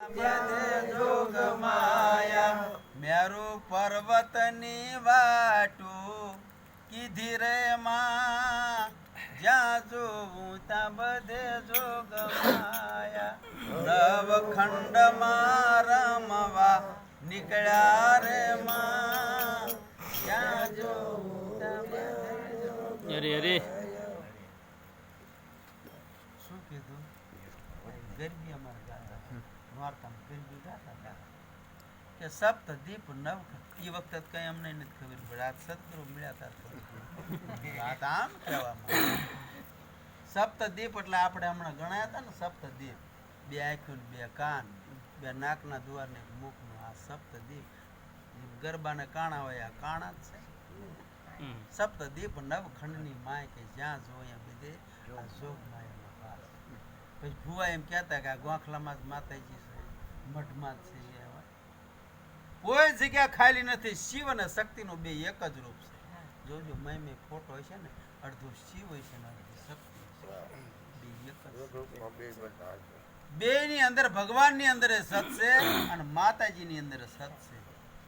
જોગ માયા મેરું પર્વતની વાટુ કીધી રે માં. જ્યાં જોવું ત્યાં બધે જોગ માયા નવખંડમાં રમવા નીકળ્યા રે માં. જ્યાં જોવું ત્યાં બધે અરે અરે શું કીધું ગરબી ગરબી હતા કે સપ્ત દીપ નવ એ વખતે કઈ અમને નથી ખબર પડે આ સદગુરુ મળ્યા હતા વાત આમ કહેવામાં સપ્ત દીપ એટલે આપણે હમણાં ગણાયા હતા ને સપ્ત દીપ. બે આંખું બે કાન બે નાકના દ્વાર ને એક મુખનું. આ સપ્ત દીપ. ગરબાને કાણા હોય આ કાણા જ છે. સપ્તદીપ નવખંડની માય કે જ્યાં જોઈએ બીજે આ જોગ માયાનો વાસ પછી ભુવા એમ કહેતા કે આ ગોખલામાં જ માતાજી છે મઠમાં જ છે કોઈ જગ્યા ખાલી નથી શિવ અને શક્તિનું બે એક જ રૂપ છે. જોજો મય મેં ફોટો હોય છે ને અડધો શિવ હોય છે ને અડધું શક્તિ બે એક જ બે ની અંદર ભગવાનની અંદર સત છે અને માતાજીની અંદર સત છે.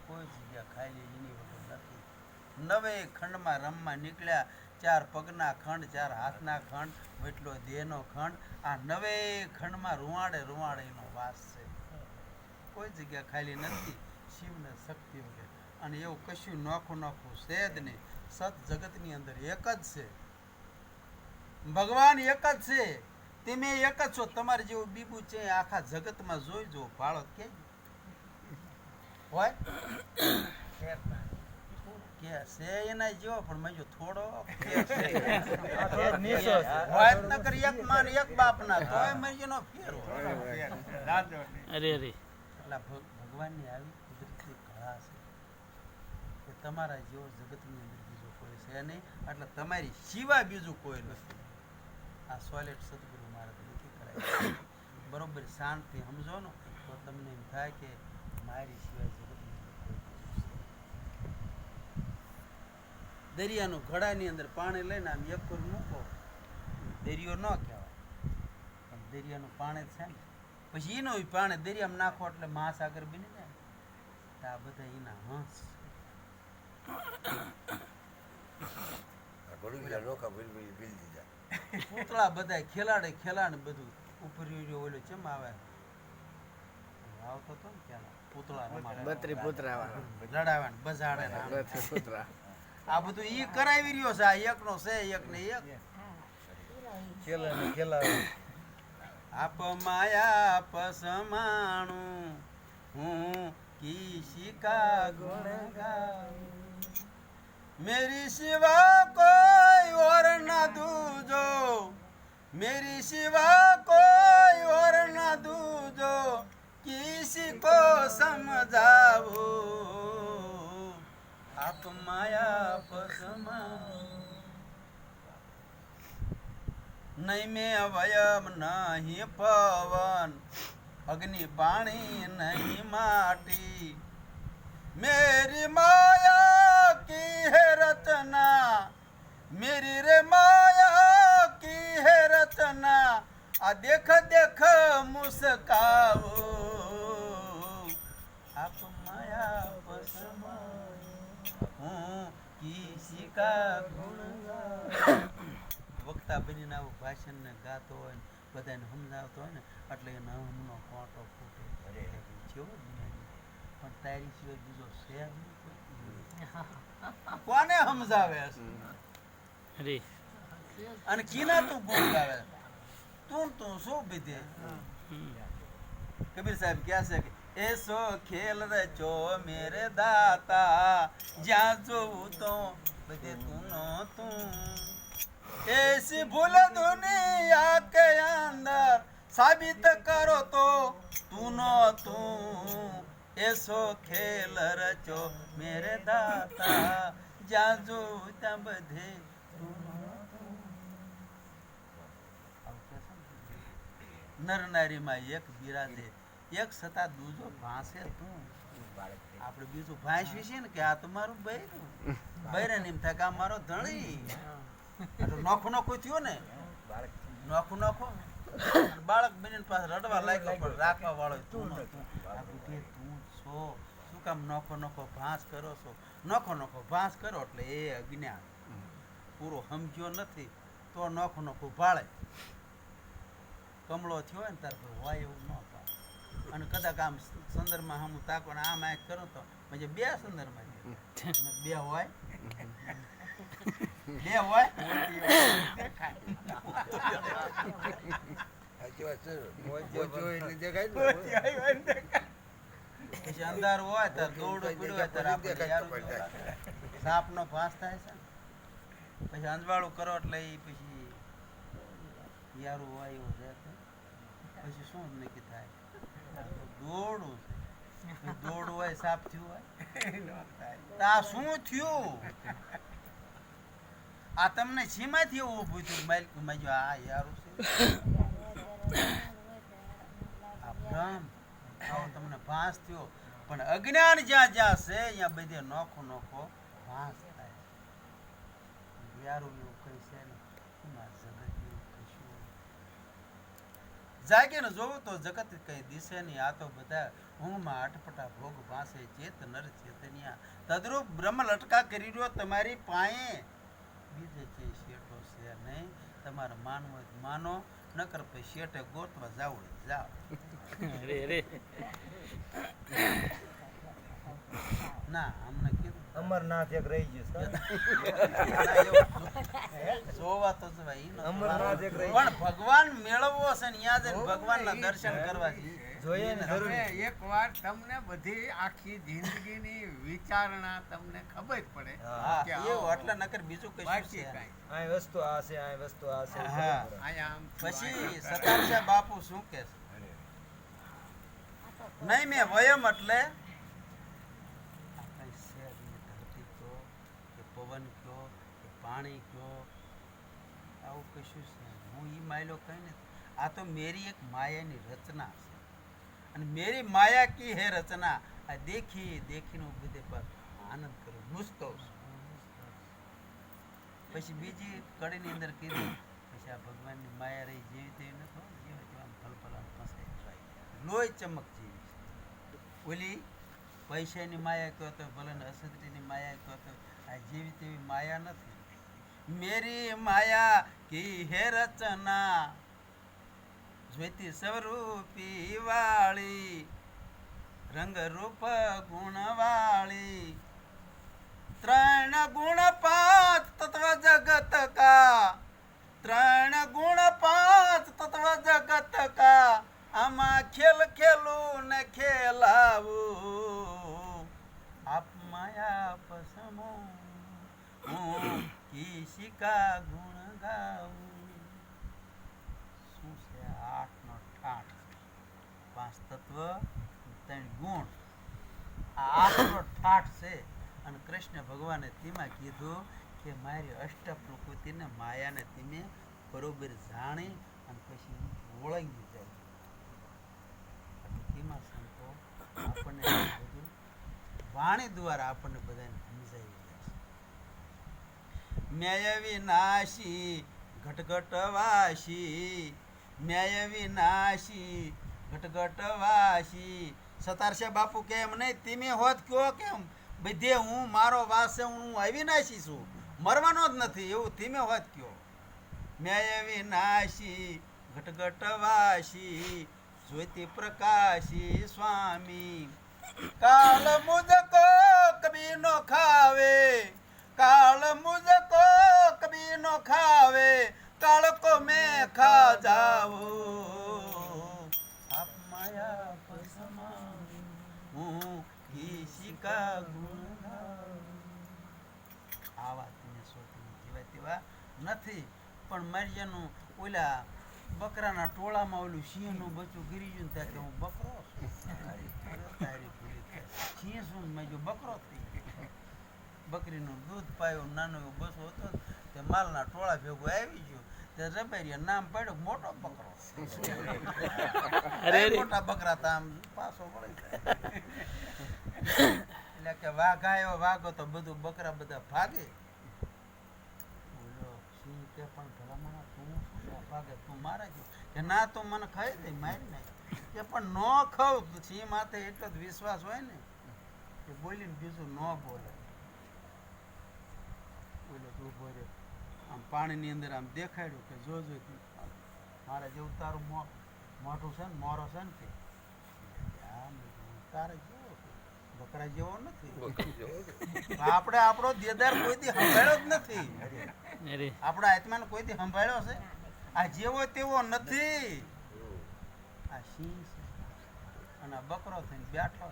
કોઈ જગ્યા ખાલી એની વગર નથી. નવે ખંડમાં રમવા નીકળ્યા ચાર પગના ખંડ, ચાર હાથના ખંડ એટલો દેહનો ખંડ. આ નવે ખંડમાં રૂવાડે રૂવાડે એનો વાસ છે. કોઈ જગ્યા ખાલી નથી. શિવને શક્તિ વગેરે. અને એવું કશું નોખું નોખું છે જ નહીં. સત જગતની અંદર એક જ છે. ભગવાન એક જ છે. તમે એક જ છો. તમારે જેવું બીબુ છે, આખા જગતમાં જોઈ જો ભાળો કે હોય? છે એના જેવો પણ મેં થોડો કે છે. હોય જ નકર એક માં એક બાપ તોય મેં ફેર અરે અરે. ભગવાનની આવી કુદરતી કળા છે કે તમારા જેવો જગતની અંદર બીજો કોઈ છે નહીં. એટલે તમારી સિવાય બીજું કોઈ નથી. આ સોલેટ સદગુરુ મારા નથી કરાય બરોબર શાંતિ સમજો ને. તો તમને એમ થાય કે મારી સિવાય જગતની અંદર કોઈ બીજું છે દરિયાનું ઘડાની અંદર પાણી લઈને આમ એક મૂકો. દરિયો ન કહેવાય. પણ દરિયાનું પાણી છે ને. પછી એનો પાણી દરિયામાં નાખો એટલે મહાસાગર બની જાય. તો આ બધા એના હંસ. પૂતળા બધા ખેલાડે ખેલાડે બધું ઉપર ઓલો ચેમ આવે? આવતો તો ને ત્યાં પૂતળા બત્રી પુતરા લડાવે ને બજાડે પુતરા. આ બધું ઈ કરાવી રહ્યો છે. આ એકનો છે એક ને એક. ખેલા ને ખેલા આપ માયા પસમાણું હું કિશિકા ગુણ મેરી સિવા કોઈ ઓર ના દૂજો. મેરી સિવા કોઈ ઓર ના દૂજો. કિસી કો સમજાવો. આપ માયા પસમાં નહીં મે વયમ નહીં પવન અગ્નિ પાણી નહીં માટી મેરી માયા કી હે રતના મેરી રે માયા કી હે રતના આ દેખ દેખ મુસ્કાવો કિસી કા ગુણ વક્તા બનીને આવું ભાષણ ને ગાતો હોય ને બધાને સમજાવતો હોય ને એટલે એનો હમનો કોટો ફૂટે. જેવો પણ તારી સિવાય બીજો શેર કોને સમજાવે? છે? અને કીના તું બોલાવે તું તું શું બીધે. કબીર સાહેબ ક્યાં છે કે એસો ખેલ રચો મેરે દાતા. જ્યાં જોઉં તો બધે તું નો તું. એસી ભૂલ દુનિયા કે અંદર સાબિત કરો તો તું નો તું. એસો ખેલ રચો મેરે દાતા. જ્યાં જોઉં ત્યાં બધે નર એક બિરાજે એક છતાં દૂજો ભાંસે તું. આપણે બીજું ભાંસવી છે ને કે આ તમારું મારું બૈરું. બૈરાને એમ થાય કે આ મારો ધણી. નોખો નોખો થયો ને. નોખું નોખો. બાળક બનીને પાસે રડવા લાગ્યો, પણ રાખવા વાળો તું તું તું છો? શું કામ નોખો નોખો ભાંસ કરો છો? નોખો નોખો ભાંસ કરો એટલે એ અજ્ઞાન. પૂરો સમજ્યો નથી, તો નોખો નોખો ભાળે. કમળો થયો હોય ને તાર હોય એવું ન અને કદાચ આમ સંદર્ભમાં હમ તાકો ને આમ આંખ કરું તો મજે બે સંદર્ભમાં બે હોય. બે હોય. અંધારું હોય તો દોરડું પીડ્યું હોય તો ભાસ થાય છે ને. પછી અંજવાળું કરો એટલે પછી યારું હોય એવું રહે છે. પછી શું નક્કી થાય? દોરડું છે એ હોય, સાપ થયું હોય. તો શું થયું? આ તમને શીમાંથી એવું ઊભું થયું? માલિકમાં આ યારું તમને ભાસ થયો. પણ અજ્ઞાન જ્યાં જ્યાં છે, ત્યાં બધે નોખો નોખો ભાસ થાય યારું એવું કઈ છે ને શું આ જગત એવું કશું જાગીને જોવું તો જગત કઈ દિશે નહીં. આ તો બધા ઊંઘમાં અટપટા ભોગ પાસે ચેત નર ચેતનિયા. તદરૂપ બ્રહ્મ લટકા કરી રહ્યો તમારી પાએ બીજે છે શેઠો છે નહીં. તમારે માનવો માનો નકર પછી શેઠે ગોતવા જાવ જાઓ ના અમને અમરનાથ એક રહી ગયો જોવા તો અમરનાથ એક રહી પણ ભગવાન મેળવવો છે ને જઈને ભગવાનના દર્શન કરવા જોઈએ ને હવે એક વાર તમને બધી આખી જિંદગીની વિચારણા તમને ખબર પડે કે એવું એટલે નકર બીજું કશું બાકી છે. આ વસ્તુ આ છે આ વસ્તુ આ છે આમ પછી સતાર બાપુ શું કે છે? નહીં મેં વયમ એટલે આ કઈ છે જ નહીં. ધરતી કયો કે પવન કયો કે પાણી કહો, આવું કશું છે હું એ માયલો કઈ નથી. આ તો મેરી એક માયાની રચના છે. અને મેરી માયા કી હે રચના? આ દેખી, દેખીને હું બધે પર આનંદ કરું નુસતો છું. પછી બીજી કડીની અંદર કીધું, પછી આ ભગવાનની માયા રહી જેવી તેવી નથી હો. જેવા ફલ ફલફલાટ ફસાઈ. લોહી ચમક જેવી છે. ઓલી પૈસાની માયા કહો તો ભલે અસંતરીની માયા કહો તો આ જેવી તેવી માયા નથી. મેરી માયા કી હે રચના જ્યોતિ સ્વરૂપી વાળી રંગ રૂપ ગુણ વાળી ત્રણ ગુણ પાંચ તત્વ જગત કા ત્રણ ગુણ પાંચ તત્વ જગત કા આમાં ખેલ ખેલું ને ખેલાવું ઈશિકા ગુણ ગાવું શું છે આઠનો ઠાઠ? પાંચ તત્વ ત્રણ ગુણ. આ આઠનો ઠાઠ છે અને કૃષ્ણ ભગવાને તેમાં કીધું કે મારી અષ્ટ પ્રકૃતિને માયાને તમે બરોબર જાણી અને પછી ઓળંગી જાય. તેમાં સંતો આપણને વાણી દ્વારા આપણને બધાને મેય વિનાશી ઘટઘટવાશી મેય વિનાશી ઘટઘટવાશી સતારશે બાપુ કેમ નહીં? તમે હોત કયો કેમ? બધે હું મારો વાસ હું અવિનાશી છું. મરવાનો જ નથી, એવું ધીમે હોત કયો. મેય વિનાશી ઘટઘટવાશી જ્યોતિ પ્રકાશી સ્વામી. કાળ મુજકો કબીનો ખાવે કાળ મુજક ઈશિકા ગુણ. આવા તમે સોટીને જેવા તેવા નથી પણ મરજાનું ઓલા બકરાના ટોળામાં ઓલું સિંહનું બચ્ચું ગીરી ગયું ત્યાં કે હું બકરો. સિંહ શું મેં જો બકરો થઈ બકરીનું દૂધ પાયું નાનો એવો બસો હતો તે માલના ટોળા ભેગું આવી ગયો તે રબેરિયા નામ પડ્યો મોટો બકરો મોટા બકરા તા આમ પાછો વળી જાય. એટલે કે વાઘ આવ્યો વાઘો તો બધું બકરા બધા ભાગે. બોલો સિંહ પણ ભલામણા મને ખાઈ દે, મારી નાખ. પણ ન ખાવ, સિંહ માથે એટલો જ વિશ્વાસ હોય ને, કે બોલીને બીજું ન બોલે. બોલે ઊભો રહ્યો. આમ પાણીની અંદર આમ દેખાડ્યું કે જોજો મારા જેવું તારું મોઢું છે ને, મોરો છે ને કે તારે. બકરા જેવો નથી. આપણે આપણો દેદાર કોઈ દી સંભાળ્યો જ નથી. આપણા આત્માને કોઈ દી સંભાળ્યો છે આ જેવો તેવો નથી. આ સિંહ અને આ બકરો થઈને બેઠો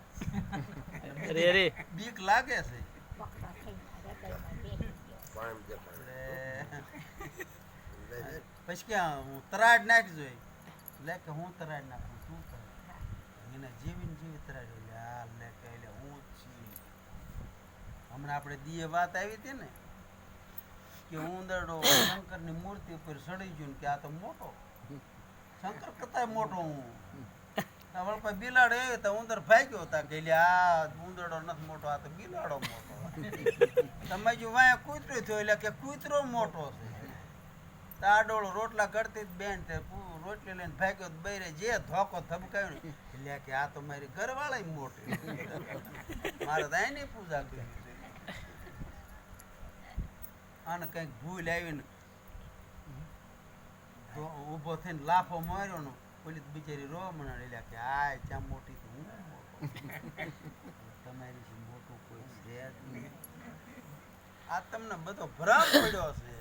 બીક લાગે છે. પછી કે હું તરાડ નાખજો જોઈ. લે કે હું તરાડ નાખું તું તરાડ. એને જીવીને જીવી તરાડ. લે કે હમણાં આપણે દીએ વાત આવી હતી ને, કે ઉંદરડો શંકરની મૂર્તિ ઉપર સડી ગયો ને કે આ તો મોટો. શંકર કરતા મોટો હું. વળ પછી બિલાડો આવ્યો તો ઉંદર ભાગ્યો હતા કે આ ઉંદરડો નથી મોટો, આ તો બિલાડો મોટો. તમે જો વાયા કૂતરો થયો એટલે કે કૂતરો મોટો છે. તાડોળો રોટલા કરતી જ બેન તે રોટલી લઈને તો બૈરે જે ધોકો થબકાયો ને એટલે કે આ તો મારી ઘરવાળા મોટી. મારે તો એની પૂજા કરી. અને કંઈક ભૂલ આવીને ઊભો થઈને લાફો માર્યો ને પેલી બિચારી રો મને કે આ ત્યાં મોટી હું તમારી મોટું કોઈ છે આ તમને બધો ભ્રમ પડ્યો છે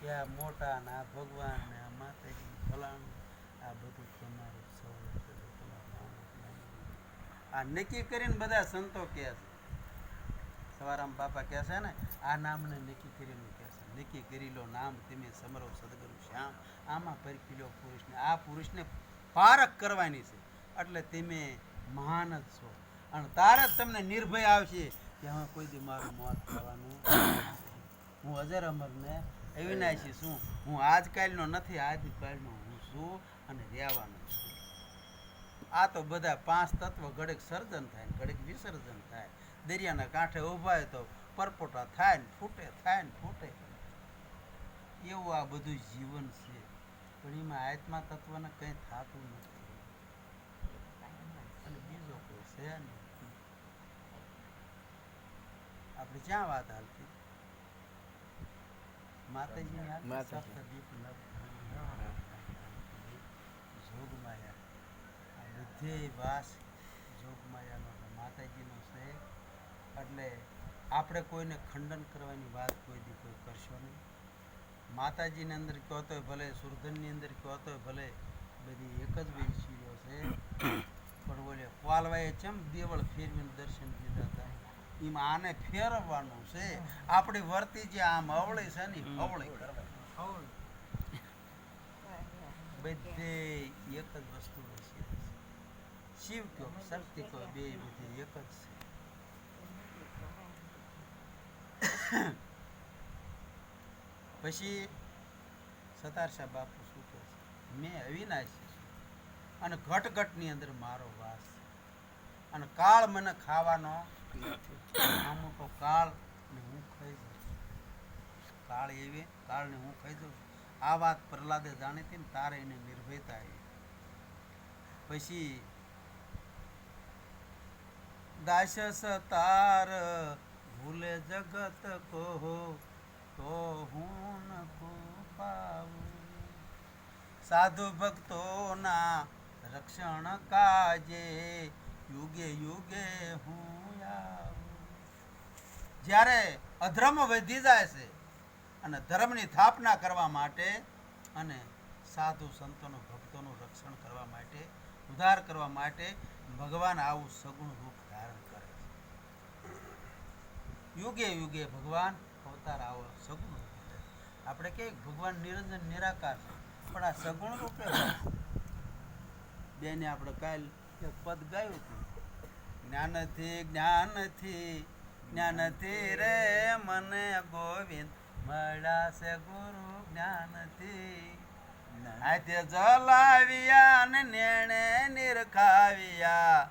કે આ મોટા ને આ ભગવાન ને આ માતાજી, ફલાણું, આ બધું તમારું સૌ. આ નક્કી કરીને બધા સંતો કહે છે સવારામ બાપા કહે છે ને, આ નામને નક્કી કરેલું કહે છે. નક્કી કરી નામ તમે સમરો સદગુરુ શ્યામ. આમાં પરખી પુરુષને, આ પુરુષને પારખ કરવાની છે. એટલે તમે મહાન જ છો. અને તારે જ તમને નિર્ભય આવશે કે હા કોઈ દી મારું મોત થવાનું હું અજર અમરને અવિનાશી છું. હું આજકાલનો નથી, આજકાલનો હું છું અને રહેવાનો છું. આ તો બધા પાંચ તત્વ, ઘડેક સર્જન થાય ઘડેક વિસર્જન થાય. દરિયાના કાંઠે ઊભા તો પરપોટા થાય ને ફૂટે થાય ને ફૂટે. એવું આ બધું જીવન છે. પણ એમાં આત્મા તત્વને કંઈ થતું નથી. અને બીજો કોઈ છે નહીં. આપણે ક્યાં વાત હાલતી? માતાજીની માતાજી. સપ્તદીપ જોગમાયા. આ બધે વાસ જોગમાયાનો માતાજીનો એટલે આપણે કોઈને ખંડન કરવાની વાત કોઈ દી કોઈ કરશો નહીં. માતાજીની અંદર કહો તોય ભલે સુરધનની અંદર કહો તોય ભલે બધી એક જ વેચીઓ છે. પણ બોલે પાલવાએ ચમ દેવળ ફેરવીને દર્શન દીધા હતા. એમાં આને ફેરવવાનું છે. આપણી વર્તી જે આમ અવળી છે ને અવળી. બધે એક જ વસ્તુ છે. શિવ કહો શક્તિ કહો બે બધી એક જ છે. પછી સતારશા બાપુ શું કહે છે? મેં અવિનાશી છું. અને ઘટઘટની અંદર મારો વાસ છે. અને કાળ મને ખાવાનો આમ તો કાળ ને હું ખાઈ જાઉં કાળ એવી, કાળને હું ખાઈ જાઉં આ વાત પ્રહલાદે જાણી હતી ને તારે એને નિર્ભયતા આવી. પછી દાસ સતાર ભૂલે જગત કહો, તો હું પાવું. સાધુ ભક્તોના રક્ષણ કાજે યુગે યુગે હું જ્યારે અધર્મ વધી જાય છે અને ધર્મની સ્થાપના કરવા માટે અને સાધુ સંતોનો ભક્તોનું રક્ષણ કરવા માટે, ઉદ્ધાર કરવા માટે ભગવાન આવું સગુણ રૂપ ધારણ કરે છે યુગે યુગે ભગવાન અવતાર આવો સગુણ આપણે કે ભગવાન નિરંજન, નિરાકાર. પણ આ સગુણ રૂપે બેને આપણે કાલ એક પદ ગાયું હતું. જ્ઞાનથી જ્ઞાનથી જ્ઞાનથી રે મને ગોવિંદ. મળાશે ગુરુ જ્ઞાનથી. હાથે જલાવ્યા ને નેણે નિરખાવ્યા.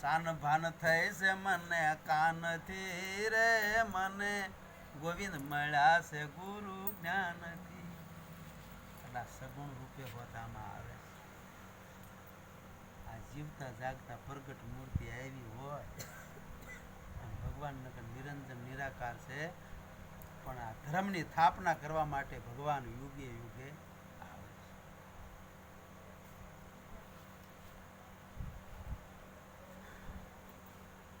સાન ભાન થઈ છે મને કાનથી રે, મને ગોવિંદ મળ્યા છે ગુરુ જ્ઞાનથી એટલે સગુણ રૂપે હોતામાં આવે. આ જીવતા જાગતા પ્રગટ મૂર્તિ આવી હોય ભગવાન નગર નિરંજન નિરાકાર છે પણ આ ધર્મની સ્થાપના કરવા માટે ભગવાન યુગે યુગે આવે છે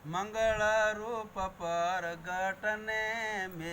મંગળ રૂપ પર ગટને